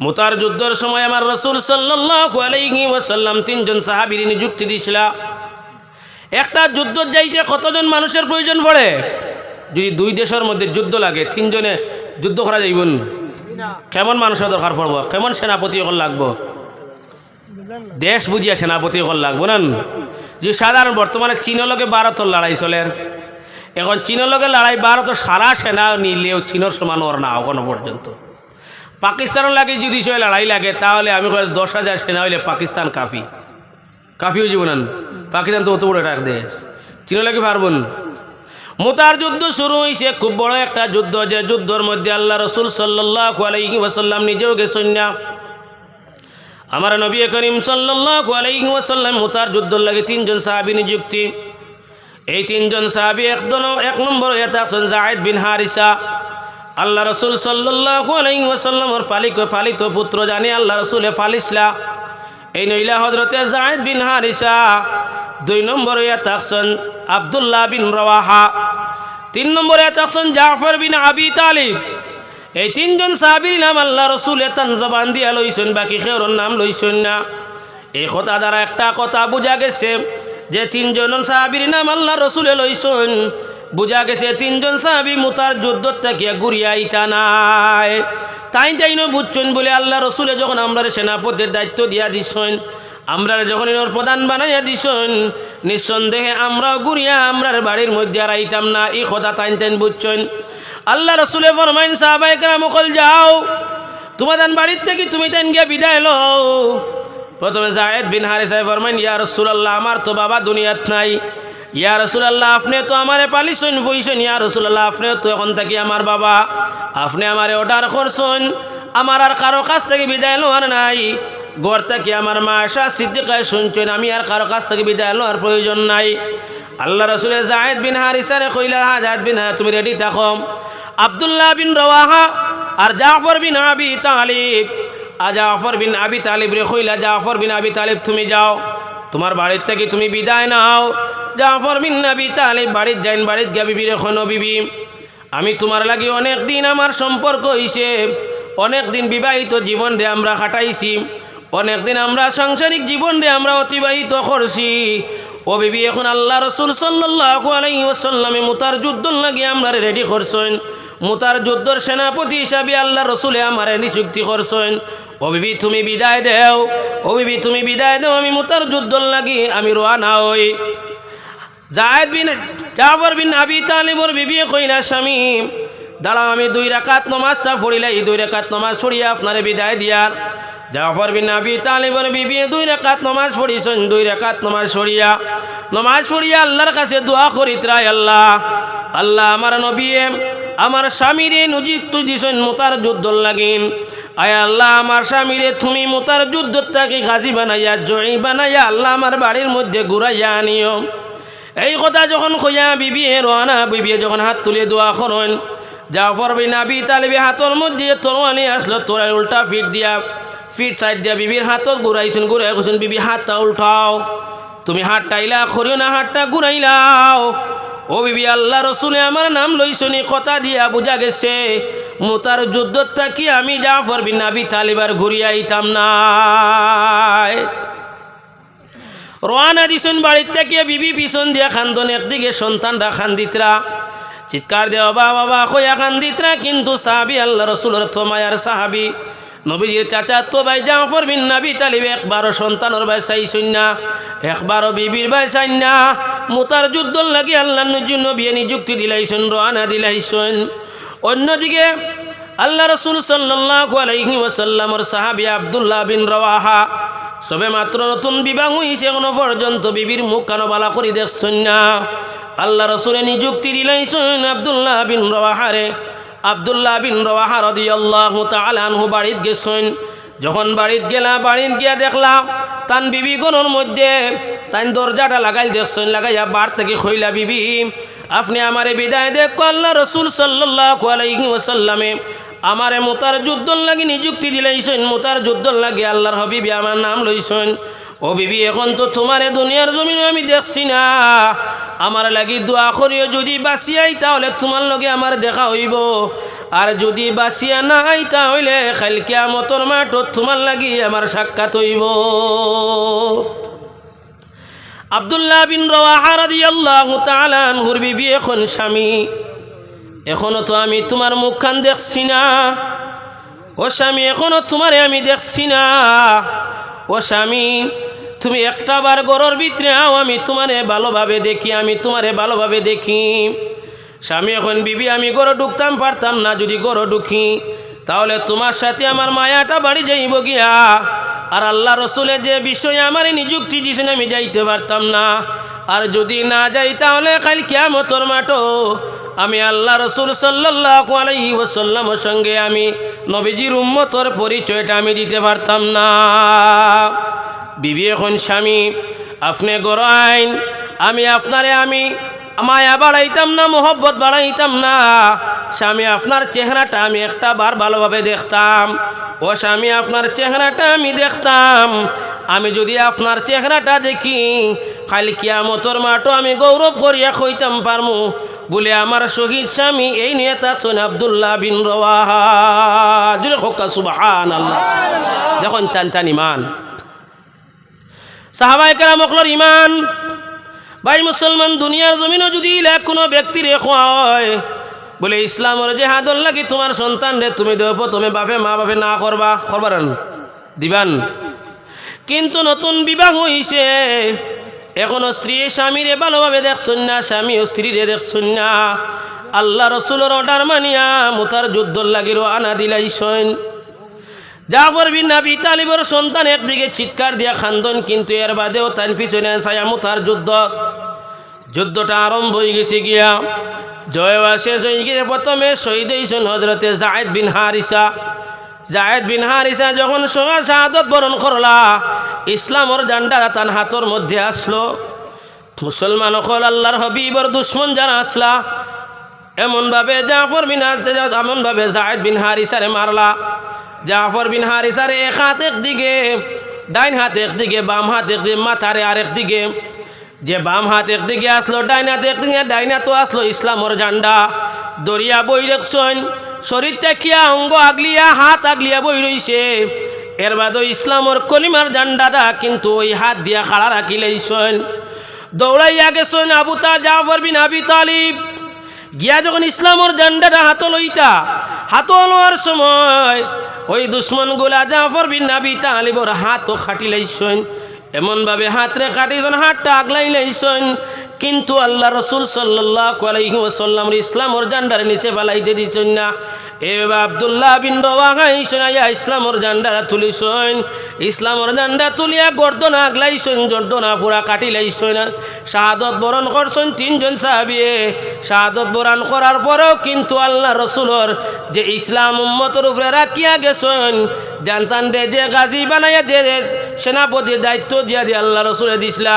মুতার যুদ্ধর সময় আমার রসুল ওয়াসাল্লাম তিনজন সাহাবীর নিযুক্তি দিছিল একটা যুদ্ধ যাইতে কতজন মানুষের প্রয়োজন পড়ে? যদি দুই দেশের মধ্যে যুদ্ধ লাগে, তিনজনে যুদ্ধ করা যাইবন? কেমন মানুষের দরকার পড়ব? কেমন সেনাপতি হল লাগবো? দেশ বুঝিয়া সেনাপতি হল লাগবো না? যে সাধারণ বর্তমানে চীনের লগে ভারতের লড়াই চলে। এখন চীনের লগে লড়াই, ভারত সারা সেনা নিলেও চীনের সমান ওর না, এখনও পর্যন্ত। পাকিস্তানের লাগে যদি সে লড়াই লাগে, তাহলে আমি কই দশ হাজার সেনা হইলে পাকিস্তান কাফি। কাফি হয়ে যাব পাকিস্তান তো অত বড় একটা দেশ। চীনের লাগে পারবন? মোতার যুদ্ধ শুরু হয়েছে খুব বড় একটা যুদ্ধ, যে যুদ্ধের মধ্যে আল্লাহ রসুল সাল্লাহ আলাইহি নিজেও গেছেন না। আমার নবী করিম সাল্লাহ আলাইহি মোতার যুদ্ধর লাগে তিনজন সাহাবি নিযুক্তি। এই তিনজন সাহাবি এক এক নম্বর এটা আছেন জাহেদ বিন হারিসা। আল্লাহ রসুল সাল্লাহ আলাইহি ওয়াসাল্লামর পালিত পুত্র জানি আল্লাহ রসুলে ফালিসলা। এই নইলা হজরতে জাহেদ বিন হারিসা, দুই নম্বর আছেন আবদুল্লাহ বিন রওয়াহা, তিন নম্বরে আছেন জাফর বিন আবি তালিব। এই তিনজন সাহাবির নাম আল্লাহ রসুল এতান জবান দিয়া লইছেন, বাকি খেউর নাম লইছেন না। এই কথা দ্বারা একটা কথা বুঝা গেছে যে তিনজন সাহাবির নাম আল্লাহ রসুলে লইছেন। বুঝা গেছে তিনজন সাহাবি মুতার যুদ্ধ থেকে ঘুরিয়া ইতা নাই। তাই তাই না বুঝছেন বলে আল্লাহ রসুলে যখন আমরা সেনাপতির দায়িত্ব দিয়া দিছেন আমরা যখন এর প্রধান বানাইয়া দিছেন, নিঃসন্দেহে আমরাও ঘুরিয়া আমরার বাড়ির মধ্যে আর আইতাম না। এই কথা তাইন তাইন বুঝছেন? আল্লাহ রসুলে ফরমাইন সাহাবাই কেরামকল যাও, তোমাদের বাড়ির থেকে তুমি তাইন গিয়া বিদায় লও। প্রথমে জায়েদ বিন হারি সাহেব ফরমাইন, ইয়া রসুল আল্লাহ আমার তো বাবা দুনিয়াত নাই। ইয়া রসুল আল্লাহ আপনি তো আমারে পালিছেন বইছেন ইয়া রসুল আল্লাহ আপনি তো এখন থাকি আমার বাবা। আপনি আমারে অর্ডার করছেন আমার আর কারও কাছ থেকে বিদায় লোয়ার নাই। ঘর থেকে আমার মা আশা সিদ্দিকায় শুনছেন, আমি আর কারও কাছ থেকে বিদায় লোয়ার প্রয়োজন নাই। আল্লাহ রসুলের জাহেদ বিন হারিসারে কইলা হা জাহেদ বিন হা তুমি রেডি থাকো। আবদুল্লাহ বিন রওয়াহা আর জাফর বিন আবি তালিব। আর জাফর বিন আবি তালিব রে কইলা, জাফর বিন আবি তালিব, তুমি যাও। তোমার বাড়ির থেকে তুমি বিদায় নাও। জাফর বিন আবি তালিব বাড়ির যাইন, বাড়ির গিয়া বিবি রে খনো বিবি। আমি তোমার লাগি অনেক দিন আমার সম্পর্ক হইছে। অনেক দিন বিবাহিত জীবন রে আমরা কাটাইছি অনেক দিন আমরা সাংসারিক জীবন রে আমরা অতিবাহিত করছি। ও বিবি, এখন আল্লাহ রসুল সাল্লাহ আলাই ওসাল্লামে মুতার যুদ্ধ লাগে আমরা রেডি করছেন। মুতার যুদ্ধর সেনাপতি হিসাবে আল্লাহ রসুলে আমার নিযুক্তি করছেন। ও বিবি তুমি বিদায় দেও। ও বিবি তুমি বিদায় দেও, আমি মুতার যুদ্ধ লাগি, আমি রোয়ানা হই। জায়দ বিন জাফর বিন আবি তালিবর বিবি কইলা স্বামী, দাঁড়াও, আমি দুই রাকাত নমাজটা পড়িলে এই দুই রাকাত নমাজ পড়িয়া আপনারে বিদায় দিয়ার জাফর বিন আবি তালিবর বিবি দুই রেখাত নমাজ পড়িছেন, দুই রেখাত নমাজ পড়িয়া। নমাজ পড়িয়া আল্লাহর কাছে দোয়া করি ত্রাই আল্লাহ। আল্লাহ আমার নবী, আমার স্বামীরে নজিত দিছেন মোতার যুদ্ধ লাগিন। আয় আল্লাহ, আমার স্বামীরে তুমি মোতার যুদ্ধ তাকে গাজী বানাইয়া, জয়ী বানাইয়া আল্লাহ আমার বাড়ির মধ্যে ঘুরাইয়া আনিও। এই কথা যখন খোঁজা বিবি রোয়ানা বিবি যখন হাত তুলে দোয়া করেন, জাফর বিন আবি তালিবি হাতের মধ্যে তরোয়ানি আসলো তোরা উল্টা ফিট দিয়া, ফিট সাইড দিয়া বিবির হাতত ঘুরাইছেন ঘুরাই কৈছেন বিবি, হাতটা উল্টাও। তুমি হাতটা ইলা করিও না, হাতটা ঘুরাইলাও ও বিবি, আল্লাহ রসুলে আমার নাম লইছনি কথা দিয়া বুঝা গেছে। মোতার যুদ্ধত থাকি আমি জাফর বিন আবি তালিবার ঘুরিয়াইতাম না। রোয়ানা দিছেন বাড়ির থেকে, বিবি পিছন দিয়া খান্দন একদিকে, সন্তানরা খান্দিতরা। চিৎকার দেওয়া, বাবা বাবা, কইয়া খান্দিতরা, কিন্তু সাহাবি আল্লাহ রসুলের থমায়ার সাহাবি। নবীজির চাচা তো ভাই জাফর বিন নাবি তালিব, একবারও সন্তানের ভাই চাইছুন না একবারও বিবির ভাই চাই না মোতার যুদ্ধ লাগি আল্লাহ নবী নিযুক্তি দিলাইছেন রোয়ানা দিলাইছেন। অন্যদিকে আল্লাহ রসুল ওসাল্লামর সাহাবি আবদুল্লাহ বিন রওয়াহা, সবে মাত্র নতুন বিবাহ হইছে এখনও পর্যন্ত বিবির মুখ কানো বালা করি দেখছেন না। আল্লাহ রসুলে নিযুক্তি দিলাইছেন আবদুল্লাহ বিন রওয়াহারে আবদুল্লাহ বিন রওয়াহা রদিয়াল্লাহু তাআলা আনহু বাড়িত গেছেন। যখন বাড়িত গেলা, বাড়িত গিয়া দেখলাম তান বিবি গণর মধ্যে তাই দরজাটা লাগাই দেখছেন, লাগাইয়া বার থেকে খইলা, বিবি, আপনি আমারে বিদায় দেখ আল্লাহ রসুল সাল্লাল্লাহু আলাইহি ওয়াসাল্লামে আমারে মোতার যুদ্ধ লাগি নিযুক্তি দিলাইছেন, মোতার যুদ্ধ লাগে আল্লাহর হবিবি আমার নাম লইছেন। ও বিবি, এখন তো তোমারে দুনিয়ার জমিনে আমি দেখছি না। আমার লাগি দোয়া করিও, যদি বাঁচিয়াই তাহলে তোমার লগে আমার দেখা হইব। আর যদি বাঁচিয়া নাই তাহলে খাইল কিয়ামতর মাঠত তোমার লাগি আমার সাক্ষাৎ হইব। আবদুল্লাহ বিন আনহুর বিবি এখন স্বামী। এখনও তো আমি তোমার মুখখান দেখছি না। ও স্বামী, এখনও তোমারে আমি দেখছি না। ও স্বামী, তুমি একটা বার গরর ভিতরে আও, আমি তোমারে ভালোভাবে দেখি, আমি তোমারে ভালোভাবে দেখি। স্বামী, এখন বিবি, আমি গরো ঢুকতাম, পারতাম না যদি গরো ঢুকি, তাহলে তোমার সাথে আমার মায়াটা বাড়ি যাইব গিয়া। আর আল্লাহ রসুলের যে বিষয়ে আমার নিযুক্তি দিয়েছেন, আমি যাইতে পারতাম না। আর যদি না যাই, তাহলে কাল কেমতর মাঠো আমি আল্লাহ রসুল সাল্লাহ আলাইহি ওসাল্লামের সঙ্গে আমি নবীজির উম্মতর পরিচয়টা আমি দিতে পারতাম না। বিবি এখন স্বামী, আপনি গর আইন, আমি আপনারে আমি মায়া বাড়াইতাম না, মোহব্বত বাড়াইতাম না। স্বামী, আপনার চেহারাটা আমি একটা বার ভালোভাবে দেখতাম। ও স্বামী, আপনার চেহারাটা আমি দেখতাম। আমি যদি আপনার চেহারাটা দেখি খালি কিয়া কিয়ামতর মাঠও আমি গৌরব করিয়া কইতাম পারমু। বলে, আমার শহীদ স্বামী, এই নিয়ে তাকছেন আবদুল্লাহ বিন খোকা সুবাহান আল্লাহ দেখুন টান টান ইমান সাহাবাই কেরাম ইমান ভাই মুসলমান, দুনিয়ার জমিনও যদি কোনো ব্যক্তির খোয়া হয়, বলে, ইসলামের যে হাদল লাগি তোমার সন্তান রে? তুমি দেব তুমি বাপে, মা বাপে না করবা। করবারান দিবান। কিন্তু নতুন বিবাহ হইছে। এখনও স্ত্রী স্বামীরে ভালোভাবে দেখছেন না, স্বামী স্ত্রীরে দেখছেন না। আল্লাহ রসুলের অর্ডার মানিয়া মুতার যুদ্ধ লাগির আনা দিলাই দিলাইছেন। জাফর বিন নাবি তালিবর সন্তান একদিকে চিৎকার দিয়া খান্দন, কিন্তু এর বাদেও তার পিছনে ছায়া মুতার যুদ্ধ। যুদ্ধটা আরম্ভ হয়ে গেছে গিয়া। জয় শেষ হয়ে গিয়ে প্রথমে শহীদ হয়েছেন হজরতে জায়দ বিন হারিসা। জায়দ বিন হারিসা যখন শাহাদত বরণ করলা, ইসলামর জান্ডা তার হাতর মধ্যে আসলো। মুসলমান অকল আল্লাহর হবিবর দুশ্মন যারা আসলা, এমনভাবে জাফর বিন এমনভাবে জায়দ বিন হারিসারে মারলা। জাফর বিন হারিসারে এক হাত একদিকে, ডাইন হাত একদিকে, বাম হাত একদিকে, মাথারে আরেক দিকে। যে বাম হাত একদিকে আসলো, ডাইন হাত একদিকে, ডাইন হাতও আসলো ইসলামর ঝান্ডা দরিয়া বই রেখছেন শরীর তেকিয়া অঙ্গ আগলিয়া, হাত আগলিয়া বই রইছে। এর বাদও ইসলামর কলিমার ঝান্ডাটা কিন্তু ওই হাত দিয়া খাড়া রাখি লাইছেন। দৌড়াইয়া গেছেন আবুতা জাফর বিন আবি তালিব। গিয়া যখন ইসলামর ঝান্ডাটা হাত লইতা হাত লোয়ার সময় ওই দুশ্মনগুলা জাফর বিন নাবি তালিবর হাতও খাটি লাইছেন। এমনভাবে হাতরে কাটিছেন হাতটা আগলাই লাইছেন। কিন্তু আল্লাহ রসুল সাল্লাহ আলাইহি ওসাল্লামর ইসলামর জান্ডার নিচে পালাইতে দিছেন না। এবার আবদুল্লাহ বিন রওয়াগাইছেন আইয়া ইসলামর জান্ডারা তুলিছেন। ইসলামর জান্ডা তুলিয়া গর্দন আগলাইছেন, জর্দনা পুরা কাটি লাইছেন শাহাদত বরণ করছেন তিনজন সাহাবিয়ে শাহাদত বরণ করার পরেও কিন্তু আল্লাহ রসুলর যে ইসলাম উম্মতর উপরে রাখিয়া গেছেন, জানতান রে যে গাজী বানাইয়া যে সেনাপতির দায়িত্ব দিয়া দিয়ে আল্লাহ রসুলে দিছিলা।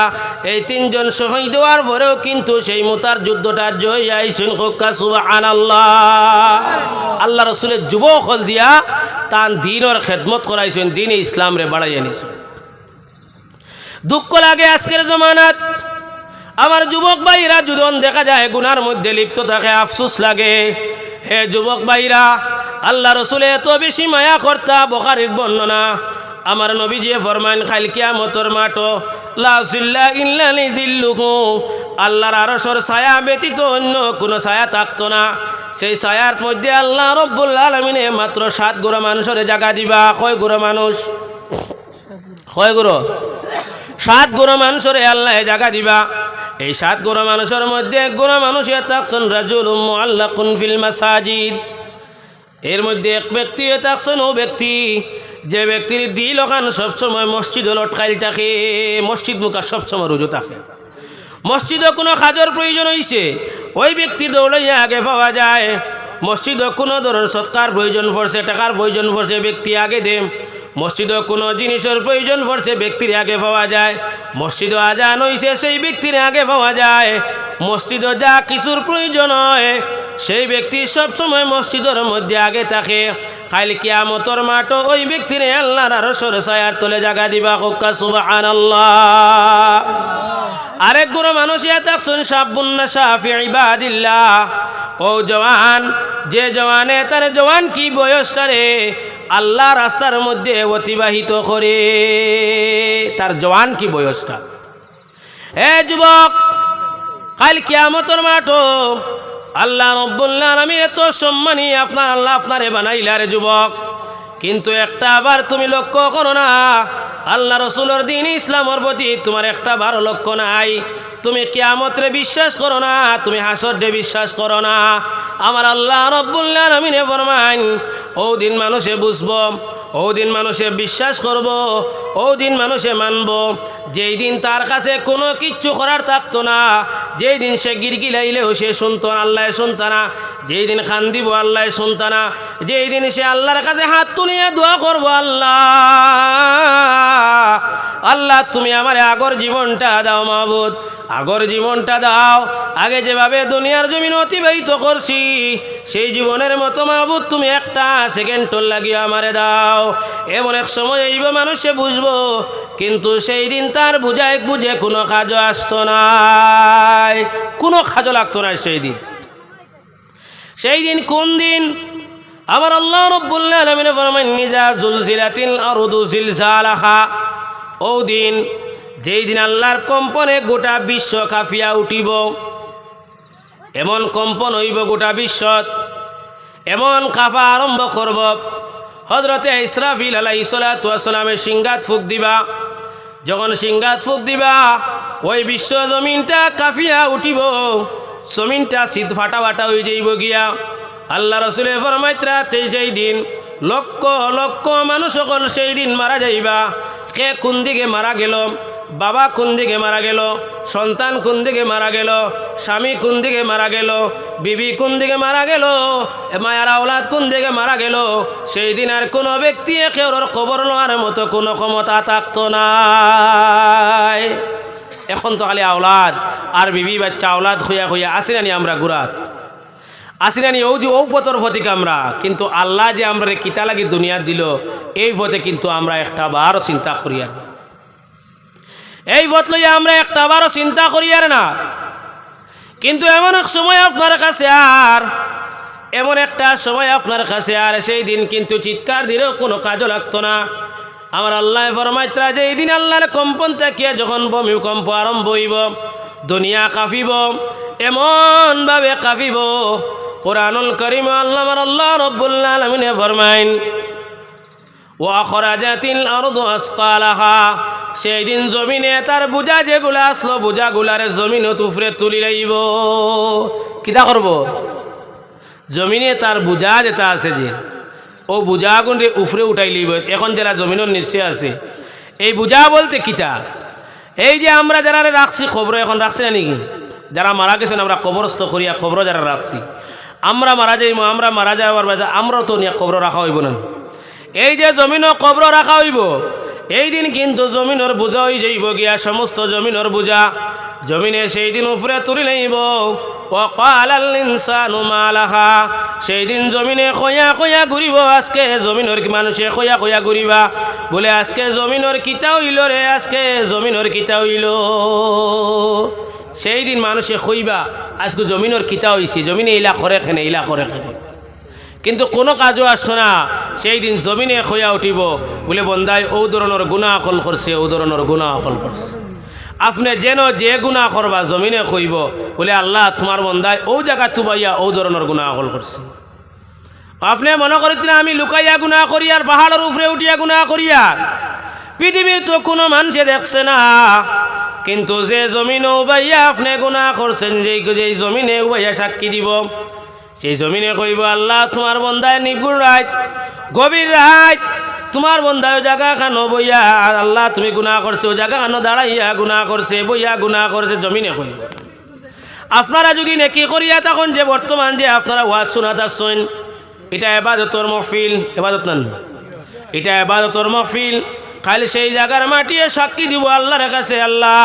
এই তিনজন শহীদ দেওয়ার পরেও কিন্তু সেই মোতার যুদ্ধটা জয় আইছেন কোকা সুবাহান আল্লাহ রসুলের যুবক হল দিয়া তান দিনের খেদমত করাইছেন, দিনে ইসলাম রে বাড়াই আনিছেন। দুঃখ লাগে আজকের জমানাত। আমার যুবক ভাইরা যুদন দেখা যায়, গুনার মধ্যে লিপ্ত থাকে, আফসুস লাগে। হে যুবক ভাইরা, আল্লাহ রসুলে এত বেশি মায়া কর্তা, বখারির বর্ণনা। আমার নবীজি ফরমান খালকিয়া মতর মাটো লাউসিল্লা ইল্লানি জিল্লুকু আল্লাহর আরসর ছায়া ব্যতীত অন্য কোনো ছায়া থাকতো না। সেই ছায়ার মধ্যে আল্লাহ রব্বুল আলমিনে মাত্র সাত গুড়ো মানুষের জায়গা দিবা। কয় গুড়ো মানুষ? কয় গুড়ো? সাত গুড়ো মানুষের আল্লাহ জায়গা দিবা। এই সাত গুড়ো মানুষের মধ্যে এক গুড়ো মানুষ থাকছেন রাজুল আল্লাহ কুনফিল মাসাজিদ। এর মধ্যে এক ব্যক্তি থাকছেন ও ব্যক্তি। যে ব্যক্তির দিল ওখান সবসময় মসজিদ লটকাইল থাকে, মসজিদ মুখা সবসময় রুজু থাকে। মসজিদে কোনো কাজের প্রয়োজন হয়েছে ওই ব্যক্তি দৌড়াইয়া আগে পাওয়া যায়। মসজিদে কোনো ধরনের সৎকার প্রয়োজন পড়ছে, টাকার প্রয়োজন পড়ছে, ব্যক্তি আগে দে মসজিদে কোনো জিনিসের প্রয়োজন পড়ছে, ব্যক্তির আগে পাওয়া যায়। মসজিদে আজান হইছে, সেই ব্যক্তির আগে পাওয়া যায়। মসজিদে যা কিছুর প্রয়োজন হয়, সেই ব্যক্তি সবসময় মসজিদের মধ্যে আগে থাকে। কাল কিয়ামতর মাঠও ওই ব্যক্তির আল্লাহর আরও সরে সায়ার তোলে জায়গা দিবা কোকা সুবাহান আরেক গুরু মানুষ, ইয়া থাকছেন সাবুন্না সাফি ইবাদিল্লাহ। ও জওয়ান, যে জওয়ানে, তার জওয়ান কি বয়সটারে আল্লাহ রাস্তার মধ্যে অতিবাহিত করে। তার জওয়ান কি বয়সটা? হে যুবক, কাল কিয়ামতর মাঠো আল্লাহ রব্বুল্লাহ আমি এত সম্মানী আপনার, আল্লাহ আপনারে বানাইলারে যুবক। কিন্তু একটা আবার তুমি লক্ষ্য করো না আল্লাহ রসুলের দিন ইসলামের প্রতি তোমার একটা ভালো লক্ষ্য নাই। তুমি কেয়ামতরে বিশ্বাস করো না, তুমি হাসরে বিশ্বাস করো না। আমার আল্লাহ রব্বুল্লাহ রমিনে ফরমান ও দিন মানুষে বুঝব ও দিন মানুষে বিশ্বাস করব ও দিন মানুষে মানব। যেই দিন তার কাছে কোনো কিচ্ছু করার থাকতো না, যেই দিন সে গিরগিলাইলেও সে শুনতো আল্লাহ শুনতো না। যেই দিন খান দিব আল্লাহ শুনতো না। যেই দিন সে আল্লাহর কাছে হাত তুলিয়ে দোয়া করব, আল্লাহ। আল্লাহ, তুমি আমার আগর জীবনটা দাও মাহবুদ। আগর জীবনটা দাও। আগে যেভাবে দুনিয়ার জমিন অতিবাহিত করছি, সেই জীবনের মতো মাহবুদ, তুমি একটা সেকেন্ডর লাগিয়ে আমারে দাও। এমন এক সময় এইব মানুষে বুঝব, কিন্তু সেই দিন তার বুঝায় বুঝে কোনো কাজও আসতো নাই। কোনো কাজও লাগতো না সেই দিন। সেই দিন কোন দিন? আমার আল্লাহ জিলজালাহা। ও দিন, যেই দিন আল্লাহর কম্পনে গোটা বিশ্ব কাফিয়া উঠিব, এমন কম্পন হইব গোটা বিশ্বত, এমন কাফা আরম্ভ করব। হজরতে ইসরাফিল আলাই সালামের সিংগাত ফুক দিবা। যখন সিংগাত ফুক দিবা, ওই বিশ্ব জমিনটা কাফিয়া উঠিব, জমিনটা শীত ফাটা ফাটা হয়ে যাইব গিয়া। আল্লাহ রসুলের ফরমাইত্রা সেই দিন লক্ষ লক্ষ মানুষ সকল সেই দিন মারা যাইবা, কে কোন দিকে মারা গেল বাবা কোন দিকে মারা গেল? সন্তান কোন দিকে মারা গেল? স্বামী কোন দিকে মারা গেল? বিবি কোন দিকে মারা গেল? মায়ার আওলাদ কোন দিকে মারা গেল? সেই দিন আর কোনো ব্যক্তি কেউর খবর নেওয়ার মতো কোনো ক্ষমতা থাকতো না এখন তো খালি আওলাদ আর বিবি বাচ্চা আওলাদ হইয়া হইয়া আসি নানি আমরা গুরাত। আসি নানি ও যে ও পথর ফতিক আমরা। কিন্তু আল্লাহ যে আমরা কিতা লাগি দুনিয়া দিল, এই পথে কিন্তু আমরা একটা বারও চিন্তা করি আর এই পথ আমরা একটা বারও চিন্তা করি আর না। কিন্তু এমন এক সময় আপনার কাছে আর, এমন একটা সময় আপনার কাছে আর, সেই দিন কিন্তু চিৎকার দিলেও কোনো কাজও লাগতো না। আমার আল্লাহ ফরমাইত্রা যে এই দিন আল্লাহর কম্পন থাকিয়া যখন ভূমিকম্প আরম্ভ হইব, দুনিয়া কাঁপিব, এমনভাবে কাঁপিব। কোরআনুল করিম আল্লাহ আল্লাহ রব্বুল্লাহ আলমিনে ফরমাইন ওয়াখরাজাতিল আরদু আসকালাহা সেই দিন জমিনে তার বুঝা যেগুলা আসলো বুঝাগুলারে জমিনে তুফরে তুলি লাইব। কিতা করব? জমিনে তার বুঝা যেটা আছে যে, ও বুঝা গুণ উফরে উঠাই লইব। এখন যারা জমিনের নিচে আছে, এই বুঝা বলতে কিতা? এই যে আমরা যারা রাখছি, খবর এখন রাখছি না নাকি? যারা মারা গেছেন, আমরা কবরস্থ করিয়া খবর যারা রাখছি। আমরা মারা যাইব আমরা মারা যাওয়ার আমরাও তো নিয়ে খবর রাখা হইব না। এই যে জমিনও কবর রাখা হইব এই দিন কিন্তু জমিনের বোঝা হয়ে যাইব গিয়া, সমস্ত জমিনের বোঝা। জমিনে সেই দিন উপরে তুলি নেইব সেই দিন জমিনে খয়া খয়া ঘুরিব। আজকে জমিনের মানুষে খয়া খয়া ঘুরিবা। বলে, আজকে জমিনের কিতা হইল রে? আজকে জমিনের কিতা হইল। সেই দিন মানুষে খইবা, আজকে জমিনের কিতা হইছে? জমিনে ইলা করে খেনে ইলা করে খেনে কিন্তু কোনো কাজও আসছো না। সেই দিন জমিনে খয়া উঠিব। বলে বন্দাই ও ধরনের গুণা অকল করছে, ও ধরনের গুণা অকল করছে। আপনি যেন যে গুণা করবা, জমিনে কইব বলে, আল্লাহ, তোমার বন্দায়, ও জায়গা তুবাইয়া ও ধরনের গুণা অকল করছে। আপনি মনে করিতেন আমি লুকাইয়া গুণা করিয়ার পাহাড়ের উপরে উঠিয়া গুণা করিয়ার পৃথিবীর তো কোনো মানুষে দেখছে না। কিন্তু যে জমিনে উবাইয়া আপনি গুণা করছেন যেই জমিনে উবাইয়া সাক্ষী দিব। সেই জমিনে কইব, আল্লাহ, তোমার বন্দায় নিগুণ রাত গভীর রাত তোমার বন্ধায় জায়গা খানো বইয়া আল্লাহ, তুমি গুণা করছে, ও জায়গা খানো দাঁড়াইয়া গুণা করছে, বইয়া গুণা করছে, জমিনে কইব। আপনারা যদি নেকি করিয়া তখন যে বর্তমান যে আপনারা ওয়াজ শোনাতাছেন এটা এবাদতর মহফিল, এবাদত নান এটা এবাদতর মহফিল খালি সেই জায়গার মাটিয়ে সাক্ষী দিব আল্লাহর কাছে, আল্লাহ।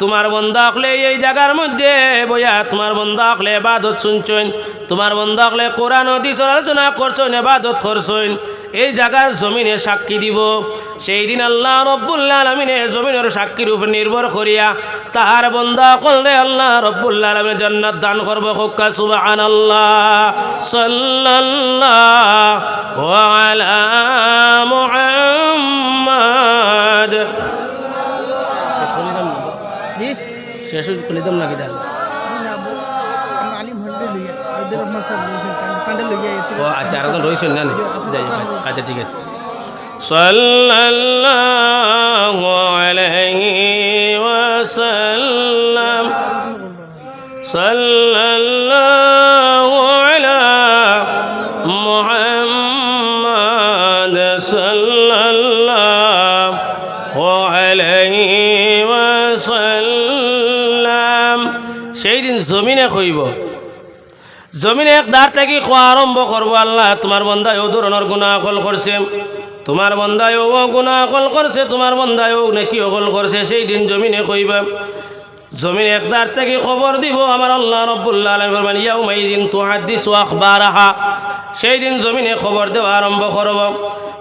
তোমার বন্ধা হলে এই জায়গার মধ্যে বইয়া, তোমার বন্ধা হলে এবাদত শুনছেন তোমার বন্ধা হলে কোরআন দিস আলোচনা করছেন এবাদত করছেন এই জায়গার জমিনে সাক্ষী দিব। সেই দিন আল্লাহ রব্বুল্লাহ আলমিনে জমিনের সাক্ষীর উপর নির্ভর করিয়া তাহার বন্দা করলে আল্লাহ রব্বুল্লাহ আলমিনের জান্নাত দান করব হক্কা সুবাহান আল্লাহ সাল্লাল্লাহু আলা শেষ করে দিতাম নাকি ও আচ্ছা আর রয়েছেন আচ্ছা ঠিক আছে। আলাইহি ওয়াসাল্লাম। সাল্লাল্লাহু কইব জমিনে এক দাঁড় থেকে খোয়া আরম্ভ করব আল্লাহ। তোমার বন্ধায় ও ধরনের গুণা অকল করছে। তোমার বন্ধায় ও গুণা অকল করছে, তোমার বন্ধায় ও নাকি অকল করছে, সেই দিন জমিনে কইবা। জমিনে এক দাঁড় থেকে খবর দিব আমার আল্লাহ রব্বুল্লাহ আলম ফরমান ইয়াও মাই দিন তো হাদিস আখবার আহা সেই দিন জমিনে খবর দেওয়া আরম্ভ করব।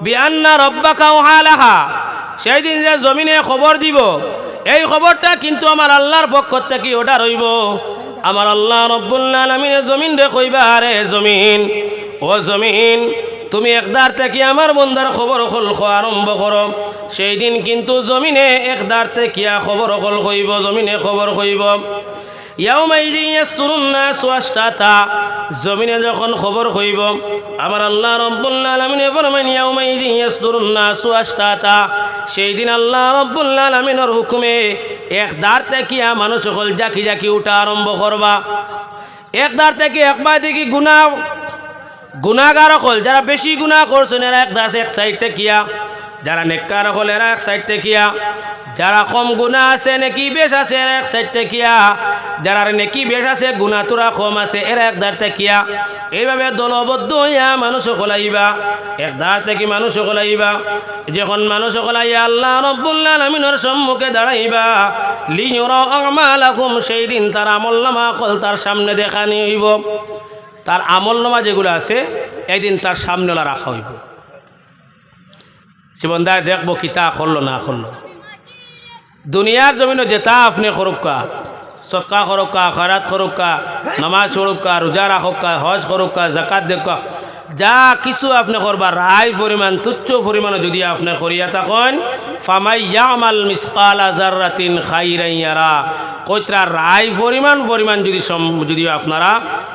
বিয়ান্না রব্বা কাউ হালাহা সেই দিন যে জমিনে খবর দিব, এই খবরটা কিন্তু আমার আল্লাহর পক্ষ থেকে ওটা রইব। আমার আল্লাহ রব্বুল্লাহ আলমিনে জমিন রে কইবা, আরে জমিন, ও জমিন, তুমি একদার থেকে আমার বন্দার খবর হল আরম্ভ করো। সেই দিন কিন্তু জমিনে একদার থেকে খবর হল, কইব, জমিনে খবর কইব। জমিনে যখন খবর হইব, আমার আল্লাহ রব্বুল্লাহ আলমিনে ফরমান ইয়াউমাইজিয়াসতুরুন্নাসু সেই দিন আল্লাহ রব্বুল্লাহ আলমিনের হুকুমে এক দাঁড় থেকে মানুষ সকল জাকি জাকি উঠা আরম্ভ করবা। এক দাঁড় থেকে একবার দেখি গুণা গুণাগার হল যারা বেশি গুণা করছেন, এরা এক দাস এক সাইড কিয়া যারা নেককার হল এরা এক সাইড কিয়া যারা কম গুণা আছে, নেকি বেশ আছে, এরা এক সাইড কিয়া যারা নেকি বেশ আছে গুণা তোরা কম আছে, এরা এক দাঁড় কিয়া এইভাবে দলবদ্ধ হইয়া মানুষ কলাইবা এক দাঁড় থেকে মানুষ কলাইবা যখন মানুষ কলাইয়া আল্লাহ রব্বুল্লাহ আমিনের সম্মুখে দাঁড়াইবা লিওর আমালাকুম, সেই দিন তার আমল নামা কল তার সামনে দেখানি হইব। তার আমল নামা যেগুলো আছে একদিন তার সামনে ওলা রাখা হইব। জীবনদায় দেখব কিতা করল না করল। দুনিয়ার জমিনে যেটা আপনি করুকা সৎকা করুকা খরাত করুকা নামাজ পড়ুকা রোজা রাখুকা হজ করুকা জাকাত দেখা যা কিছু আপনি করবা রায় পরিমাণ, তুচ্ছ পরিমাণে যদি আপনি করিয়া থাকেন, ফামাই ইয়ামাল মিসকাল আজার রাতিন খাইরাইয়ারা কইত্রা রায় পরিমাণ পরিমাণ যদি যদি আপনারা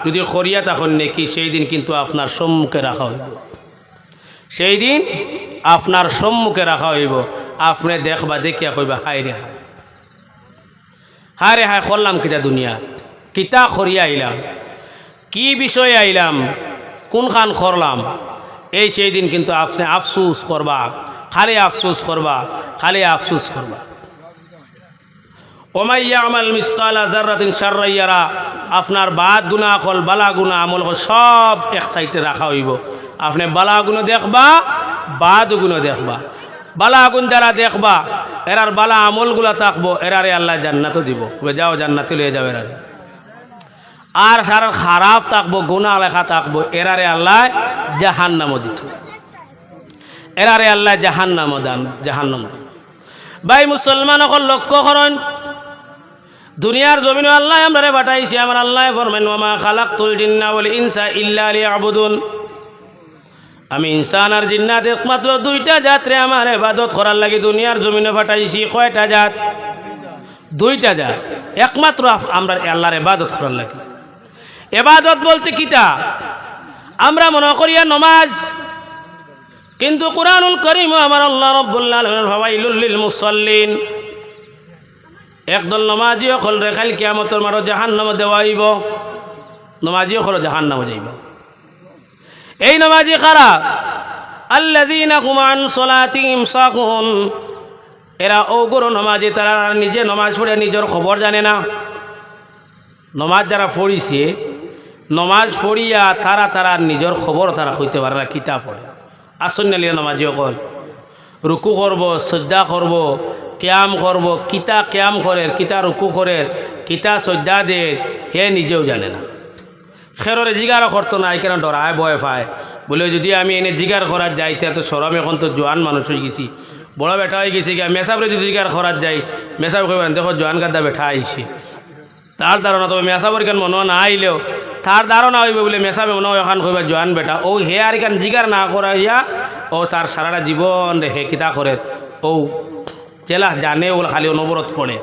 যদি করিয়া থাকেন নাকি, সেই দিন কিন্তু আপনার সম্মুখে রাখা হইব। সেই দিন আপনার সম্মুখে রাখা হইব। আপনি দেখবা, দেখিয়া কইবা, হায় রে হায়। হায় রে হায়, করলাম কিতা দুনিয়া? কিতা করিয়া আইলাম? কি বিষয়ে আইলাম? কোনখান করলাম? এই সেই দিন কিন্তু আপনি আফসুস করবা, খালি আফসুস করবা, খালি আফসুস করবা। ওমাইয়া আমাল মিসকালা জার্রাতিন সার্রাইয়ারা আপনার বাদ গুণা কল বালা গুণা আমল সব এক সাইডে রাখা হইব। আপনি বালা গুণ দেখবা, বাদ গুণ দেখবা। বালা গুণ যারা দেখবা, এরার বালা আমলগুলা থাকব, এরারে আল্লাহ জান্নাতও দিব। যাও জান্নাতে লিয়ে যাও এরারে। আর সারা খারাপ থাকব গুণা লেখা থাকব, এরারে আল্লাহ জাহান্নামও দিত। এরারে আল্লাহ জাহান্নামও দান জাহান্নাম দিত। ভাই, মুসলমান লক্ষ্য করেন দুনিয়ার জমিনে আল্লাহ আমরা বাটাইছি আমার আল্লাহ ফরমেন মামা খালাক তুল জিন্না বলে ইনসা ইল্লা আলী আবুদুন আমি ইনসান আর জিন্নাত একমাত্র দুইটা জাতরে আমার এবাদত করার লাগি দুনিয়ার জমিনে পাঠাইছি, কয়টা জাত? দুইটা জাত। একমাত্র আমরা আল্লাহর এবাদত করার লাগি। এবাদত বলতে কিতা? আমরা মনে করিয়া নমাজ। কিন্তু কোরআনুল করিম আমার আল্লাহ রব্বুল্লাহ ভাবাইলুল মুসল্লিন। একদল নমাজি অকল রেখাইল কিয়ামতর মারো জাহান নামে দেওয়াইব। নমাজি অকল জাহান নামে যাইব। এই নমাজি খারা আল্লাযীনা হুম আন সলাতিহিম সাকুন এরা ওগুলো নমাজি, তারা নিজে নমাজ পড়ে, নিজের খবর জানে না। নমাজ যারা পড়িছে, নমাজ পড়িয়া তারা তারা নিজের খবর তারা কইতে পারে না, কিতাব পড়ে। আসন নালিয়া নমাজি অকল রুকু করব, সজ্জা করব, ক্যাম করব, কিতা ক্যাম করে কিতা রুকু করে কিতা সজ্জা দে হে নিজেও জানে না। খেররে জিগারও করতো না এখানে ডরায় ভয় পায়। বলে, যদি আমি এনে জিগার করার যাইতে এত সরম এখন তো জোয়ান মানুষ হয়ে গেছি। বড় বেটা হয়ে গেছে গিয়া মেসাবরে যদি জিগার করার যাই মেসাব কইবেন দেখো জোয়ান গাদ্দা বেঠা আইছে তার ধারণা তবে মেসাবর কেন মনে না আইলেও তার ধারণা হইবে বলে মেসাবে মনে হয় এখন কইবা জোয়ান বেটা। ও হে আর কেন জিগার না করাইয়া ও তার সারাটা জীবন রে হে কিতা করে? ও জেলা জানে ওগুলো খালি অনবরত পড়ে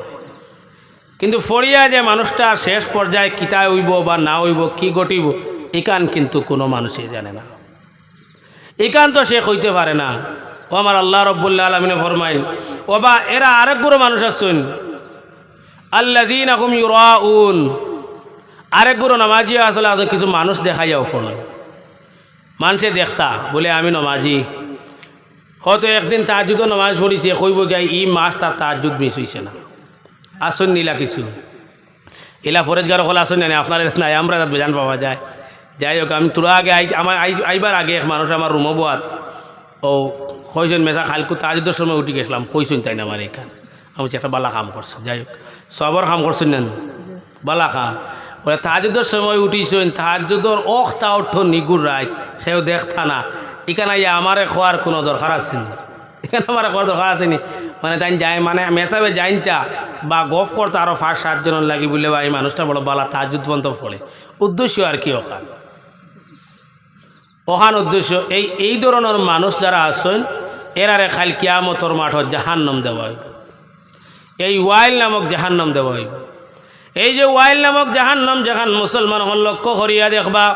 কিন্তু ফড়িয়া যে মানুষটা শেষ পর্যায়ে কিতা হইব বা না হইব, কি ঘটিব একান কিন্তু কোনো মানুষই জানে না। একান তো সে হইতে পারে না। ও আমার আল্লাহ রব্বুল্লাহ আলমিনে ফরমাইন ও বা, এরা আরেক গুরু মানুষ আছেন। আল্লাহ দিন এখন ইউরাউন। আরেক গুরু নমাজি আসলে কিছু মানুষ দেখা যাও ফোন মানুষে দেখতা, বলে আমি নমাজি। হয়তো একদিন তাজুদও নমাজ পড়িছে, কইব গিয়া ই মাস তার তাজুদ মিস হইছে না। আসুন নিলা কিছু। এলা ফরেজগার হল আসুন জানি আপনার নাই, আমরা তার বেজান পাওয়া যায়। যাই হোক, আমি তোরা আগে আই আমার আই- আইবার আগে এক মানুষ আমার রুমো বোয়াত। ও কইছেন মেসা খালকু তাজুদের সময় উঠি গেছিলাম, কইছেন তাই না আমার এখান? আমি একটা বালা কাম করছে। যাই হোক, সবর কাম করছেন না বালা কাম। বলে তাজুদের সময় উঠিছেন তাজুদর অখ তা অর্থ নিগুর রায়, সেও দেখতা না। এখানে আইয়া আমারে খোয়ার কোনো দরকার আছে এখানে আমার খোয়ার দরকার আছে নি? মানে তাই যাই মানে মেসাবে যাইনটা বা গফ করতে আরও ফার্স্ট সাতজন লাগি বলে বা এই মানুষটা বড় বালা তাজুদ পর্যন্ত পড়ে। উদ্দেশ্য আর কি ওখান? ওখান উদ্দেশ্য, এই এই ধরনের মানুষ যারা আছেন, এরারে খাল কিয়ামতর মাঠত জাহান্নম দেওয়া এই ওয়াইল নামক জাহান্নম দেওয়া হইব। এই যে ওয়াইল নামক জাহান্নম, যেখান মুসলমান লক্ষ্য করিয়া দেখবা,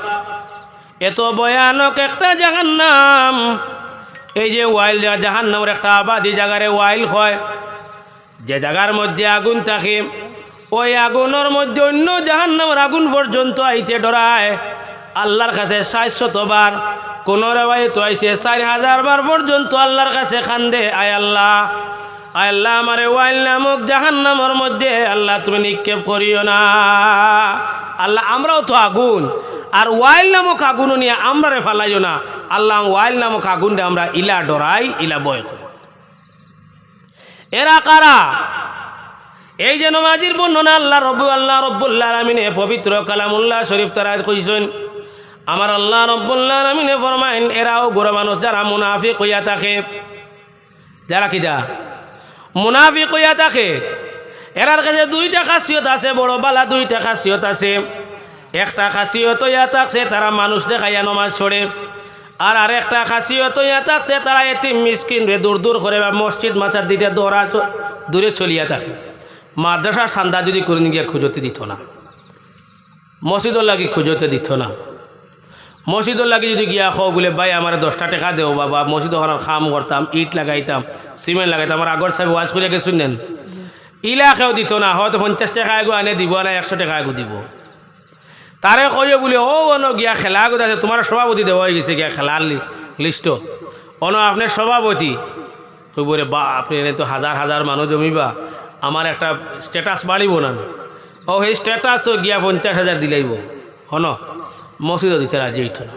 এত ভয়ানক একটা জাহান্নাম। এই যে ওয়াইল, জাহান্নামের একটা আবাদি জায়গারে ওয়াইল হয়। যে জায়গার মধ্যে আগুন থাকে, ওই আগুনের মধ্যে অন্য জাহান্নামের আগুন পর্যন্ত আইতে ডরায়। আল্লাহর কাছে ষাট শতবার কোন রেবাই তো আইসে চার হাজার বার পর্যন্ত আল্লাহর কাছে খান্দে, আয় আল্লাহ। আল্লাহ আমারে ওয়াইল নামক জাহান্নামের মধ্যে। আল্লাহ, তুমি নিক্ষেপ করিও না। আল্লাহ, আমরাও তো আগুন। আর ওয়াইল নামক আগুনও নিয়ে আমরা রে ফালাইও না। আল্লাহ ওয়াইল নামক আগুন আগুনটা আমরা ইলা ডরাই, ইলা বয় করি। এরা কারা? এই যে নমাজির বর্ণনা আল্লাহ রব্বু, আল্লাহ রব্বুল্লাহ আমিনে পবিত্র কালামুল্লাহ শরীফ তারা কইছেন। আমার আল্লাহ রব্বুল্লাহ আমিনে ফরমাইন, এরাও গোড়া মানুষ যারা মুনাফিক হইয়া থাকে। যারা কিটা মুনাফিক হইয়া থাকে এরার কাছে দুইটা খাসিয়ত আছে, বড় বালা দুইটা খাসিয়ত আছে। একটা খাসিয়ত হইয়া থাকছে, তারা মানুষ দেখাইয়া নমাজ ছড়ে আর আরেকটা খাসিয়ত হইয়া থাকছে, তারা এতে মিসকিন রে দূর দূর করে বা মসজিদ মাচার দিতে দৌড়া দূরে চলিয়া থাকে। মাদ্রাসার সান্দা যদি করে গিয়ে খুঁজতে দিত না মসজিদর লাগি খুঁজতে দিত না। মসজিদর লাগি যদি গিয়া খাও বলে, ভাই, আমার দশটা টাকা দেও বাবা মসজিদ ওখানে খাম করতাম, ইট লাগাইতাম, সিমেন্ট লাগাইতাম, আমার আগর সাহেব ওয়াজ করে গেছুন নেন। ইলাকেও দিত না, হয়তো পঞ্চাশ টাকা আগু আনে দিব, না একশো টাকা আগু দিব। তারে কয়ে বলে, ও, অন, গিয়া খেলা আগত আছে, তোমার সভাপতি দেওয়া হয়ে গেছে, গিয়া খেলার লিস্ট অন, আপনার সভাপতি? কইব রে বা আপনি এনে তো হাজার হাজার মানুষ জমিবা, আমার একটা স্ট্যাটাস বাড়িব না। ও, সেই স্ট্যাটাসও গিয়া পঞ্চাশ হাজার দিলাইব হন মসজিদও দিতে রাজি হইত না।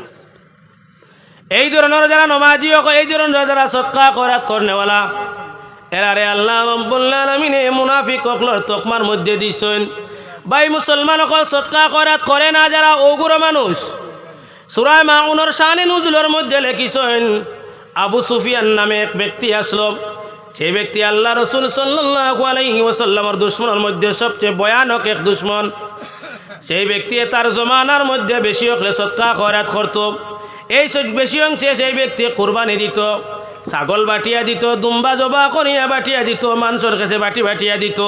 এই ধরনের যারা নমাজি এই ধরনের যারা সৎকা করাত করনেওয়ালা এরারে আল্লাহ রব্বুল্লাহ আলমিনে মুনাফিক অকলর তকমার মধ্যে দিছেন। ভাই, মুসলমান অকল সৎকা করাত করে না, যারা ওগুলো মানুষ। সুরায় মাউনের শানে নুজুলের মধ্যে লেখিছেন, আবু সুফিয়ান নামে এক ব্যক্তি আসলো। সেই ব্যক্তি আল্লাহ রসুল সাল্লাল্লাহু আলাইহি ওয়াসাল্লামের দুশ্মনের মধ্যে সবচেয়ে ভয়ানক এক দুশ্মন। সেই ব্যক্তি তার জমানার মধ্যে বেশি অংশে সৎকা খয়রাত করত। এই বেশি অংশে সেই ব্যক্তি কোরবানি দিত, ছাগল বাটিয়া দিত, দুম্বা জবা করিয়া বাটিয়া দিত, মাংসর কাছে বাটি বাটিয়া দিত।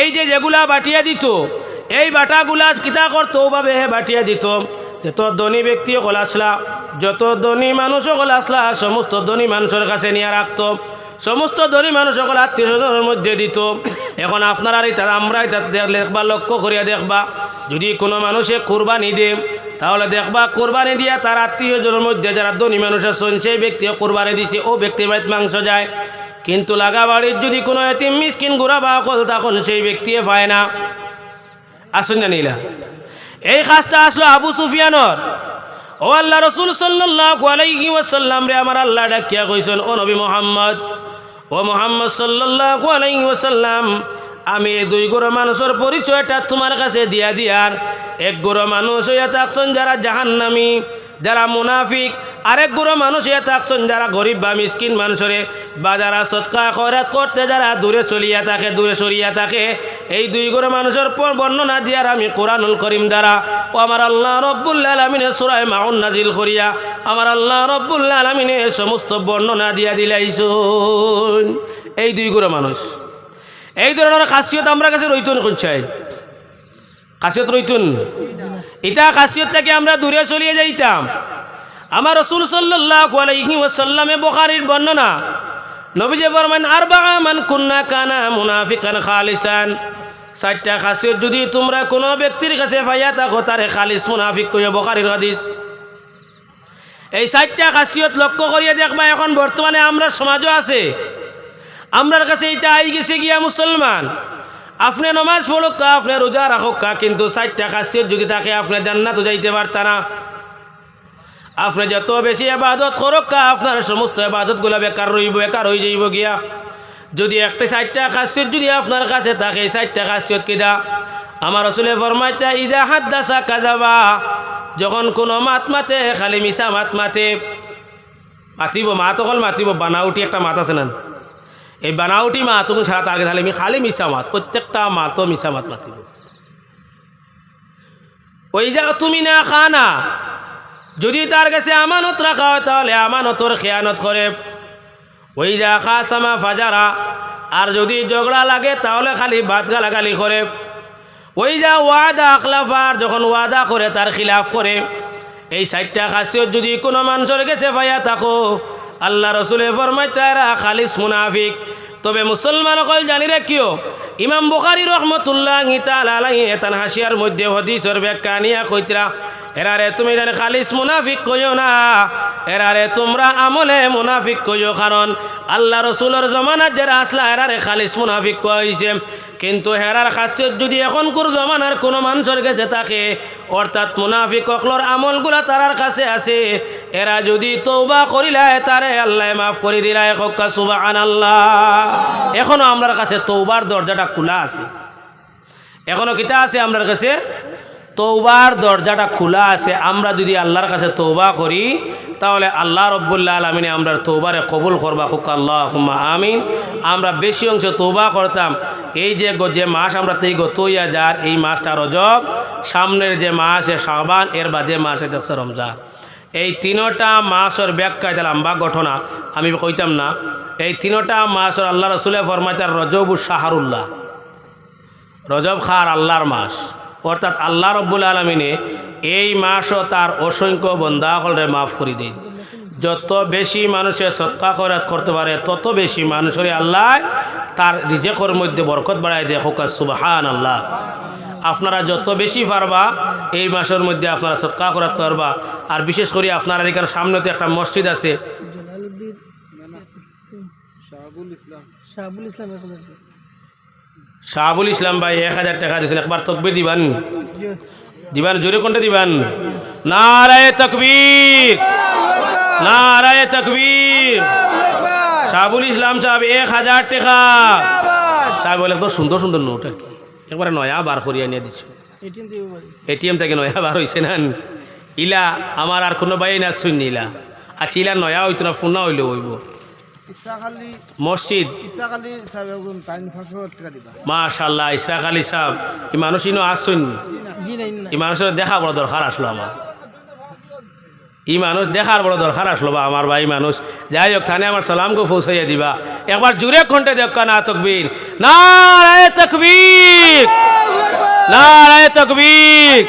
এই যে যেগুলা বাটিয়া দিত, এই বাটাগুলা কিতা করতো ওভাবে হে বাটিয়া দিত। যত ধনী ব্যক্তি সকল আসলা যত ধনী মানুষ সকল আসলা সমস্ত ধনী মানুষের কাছে নিয়ে রাখতো। সমস্ত ধনী মানুষ সকল আত্মীয় স্বজনের মধ্যে দিত। এখন আপনারা এই তারা আমরাই তার দেখবা, লক্ষ্য করিয়া দেখবা। যদি কোনো মানুষে কোরবানি দে, তাহলে দেখবা কোরবানি দিয়া তার আত্মীয় স্বজনের মধ্যে যারা ধনী মানুষ আছেন, সেই ব্যক্তি কোরবানি দিছে, ও ব্যক্তির বাড়িতে মাংস যায়। কিন্তু লাগা বাড়ির যদি কোনো এতিম মিসকিন ঘুরা বা কল তখন সেই ব্যক্তিয়ে পায় না। আসুন না নীলা। এই কাজটা আসলো আবু সুফিয়ানর। ও আল্লাহ রসুল সাল্লাল্লাহু আলাইহি ওয়াসাল্লাম রে আমার আল্লাহ ডাকিয়া কইছেন, ও নবী মোহাম্মদ ও মোহাম্মদ সাল্লাহ আলাইহি ওয়াসাল্লাম আমি এই দুই গুরু মানুষের পরিচয়টা তোমার কাছে দিয়া দিয়ার। এক গুরু মানুষ হইয়া থাকছেন যারা জাহান্নামি, যারা মুনাফিক। আরেক গুরু মানুষ হইয়া থাকছেন যারা গরিব বা মিসকিন মানুষরে। বা যারা সৎকা খয়রাত করতে যারা দূরে চলিয়া থাকে, দূরে সরিয়া থাকে। এই দুই গুরু মানুষের বর্ণনা দিয়ার আমি কোরআনুল করিম দ্বারা। ও আমার আল্লাহ রব্বুল্লা আলমিনে সুরায় মাউন নাজিল করিয়া, আমার আল্লাহ রব্বুল্লা আলমিনে সমস্ত বর্ণনা দিয়া দিলাইছুন। এই দুই গুরু মানুষ। এই ধরনের খাসিয়ত আমরা কাছে রইতুন কোনছাই খাসিয়ত রইতুন? এটা খাসিয়ত থেকে আমরা দূরে চলিয়ে যাইতাম। আমার রসুল সাল্লাহ আলাইহি বুখারীর বর্ণনা, নবীজি ফরমান আরবা মান কুন্না কানা মুনাফিকান খালিসান। চারটা খাসিয়ত যদি তোমরা কোনো ব্যক্তির কাছে পাইয়া থাকো, তারে খালিস মুনাফিক কইয়া বুখারীর হাদিস। এই চারটা খাসিয়ত লক্ষ্য করিয়া দেখবা, এখন বর্তমানে আমরা সমাজও আছে আমরার কাছে এটা আই গেছে গিয়া মুসলমান। আপনি নমাজ পড়ুক কা, আপনি রোজা রাখুক কা, কিন্তু চারটা খাসিয়ত যদি থাকে, আপনি জান্নাত যাইতে পারতা না। আপনি যত বেশি আবাদত করুক কা, আপনার সমস্ত আবাদতগুলো বেকার রইব, বেকার হয়ে যাইব গিয়া। যদি একটা চারটা খাসিয়ত যদি আপনার কাছে থাকে চারটা খাসিয়ত কিদা আমার আসলে ফরমাইতা, ইজা হাত দাসা কাজাবা যখন কোনো মাত মাতে, খালি মিশা মাত মাতে, মাতিব, মাত অকল মাতিব বানাউটি একটা মাত আছে না? এই বানাউটি মাত ছাড়া তার তাহলে আমি খালি মিশা মাত, প্রত্যেকটা মাতও মিশা মাত মাতিব ওই যা তুমি না খানা, যদি তার কাছে আমানত রাখা হয় তাহলে আমানতর খেয়ানত করে। ওই যা খা সামা ফাজারা, আর যদি ঝগড়া লাগে তাহলে খালি ভাত গালাগালি করে। ওই যা ওয়াদা আখলাফার যখন ওয়াদা করে তার খিলাফ করে। এই সাইটটা খাসিয়ত যদি কোনো মানুষের কাছে পাইয়া থাকো আল্লাহ রসুলে ফরমাই তারা খালিস মুনাফিক। তবে মুসলমান অকল জানি কিয় ইমাম বুখারি রহমতুল্লাহ গীতা আলাই এতান হাসিয়ার মধ্যে হদিসর ব্যাখ্যা নিয়া কইতরা এরারে তুমি খালিস মুনাফিক কইও না। এরারে তোমরা আমলে মুনাফিক কইও, কারণ আল্লাহ রসুলের জমানাত যারা আসলা, এরারে খালিস মুনাফিক কইছে। কিন্তু হেরার খাসিয়ত যদি এখন এখনকার জমানার কোনো মানুষের কাছে থাকে, অর্থাৎ মুনাফিক অকলর আমলগুলা তারার কাছে আছে, এরা যদি তৌবা করিলায় তারে আল্লাহ মাফ করে দিলায়, হক্কা সুবাহ আল্লাহ এখনও আমরার কাছে তৌবার দরজাটা খোলা আছে। এখনও কিতা আছে আমরার কাছে? তৌবার দরজাটা খোলা আছে, আমরা যদি আল্লাহর কাছে তৌবা করি, তাহলে আল্লাহ রব্বুল্লাহ আলমিনে আমরা তৌবারে কবুল করবা। হুক আল্লাহ আমিন। আমরা বেশি অংশ তৌবা করতাম। এই যে যে মাস আমরা তেই গতইয়া যার, এই মাসটা রজব। সামনের যে মাস এ শাবান, এর বাদে মাস হচ্ছে রমজান। এই তিনোটা মাসের ব্যাখ্যা এটা লম্বা ঘটনা আমি কইতাম না। এই তিনোটা মাসের আল্লাহ রসুলে ফরমাইতার রজবু শাহরুল্লাহ। রজব খার আল্লাহর মাস। অর্থাৎ আল্লাহ রব্বুল আলমিনে এই মাসও তার অসংখ্য বন্দাহলরে মাফ করে দিন। যত বেশি মানুষের সৎকা খরাত করতে পারে তত বেশি মানুষের আল্লাহ তার রিজেকর মধ্যে বরকত বাড়ায় দেয়। হোকা সুবাহান আল্লাহ আপনারা যত বেশি পারবা এই মাসের মধ্যে আপনারা সৎকা খরাত করবা। আর বিশেষ করে আপনারা এখানে সামনে তো একটা মসজিদ আছে। শাহাবুল ইসলাম। দিয়েছে। শাহাবুল ইসলাম ভাই এক হাজার টাকা দিয়েছেন। একবার তকবির দিবান। দিবান জোরে কোনটা দিবান। নারায় তকবীর। নারায় তকবীর। সাবুল ইসলাম সাহেব এক হাজার টাকা। সাহেব বলে একদম সুন্দর সুন্দর নোট আর কি। একবারে নয়া বার করিয়া নিয়ে দিচ্ছ এটিএম থেকে নয়া বার হয়েছে না। ইলা আমার আর কোনো বাই না শুনি ইলা। আচ্ছা ইলা নয়া হইতো না ফোনা হইলে হইব। মসজিদ? মাশাল্লাহ আলী সাহেব এই মানুষ ইনো আসুন। এই মানুষের দেখা বড় দরকার আসলো আমার। এই মানুষ দেখার বড় দরকার আসলো বা আমার ভাই মানুষ। যাই হোক থানে আমার সালামকে পৌঁছাইয়া দিবা। একবার জুড়ে খন্টে দেখ না তকবীর। না রায় তকবীর! না রায় তকবীর!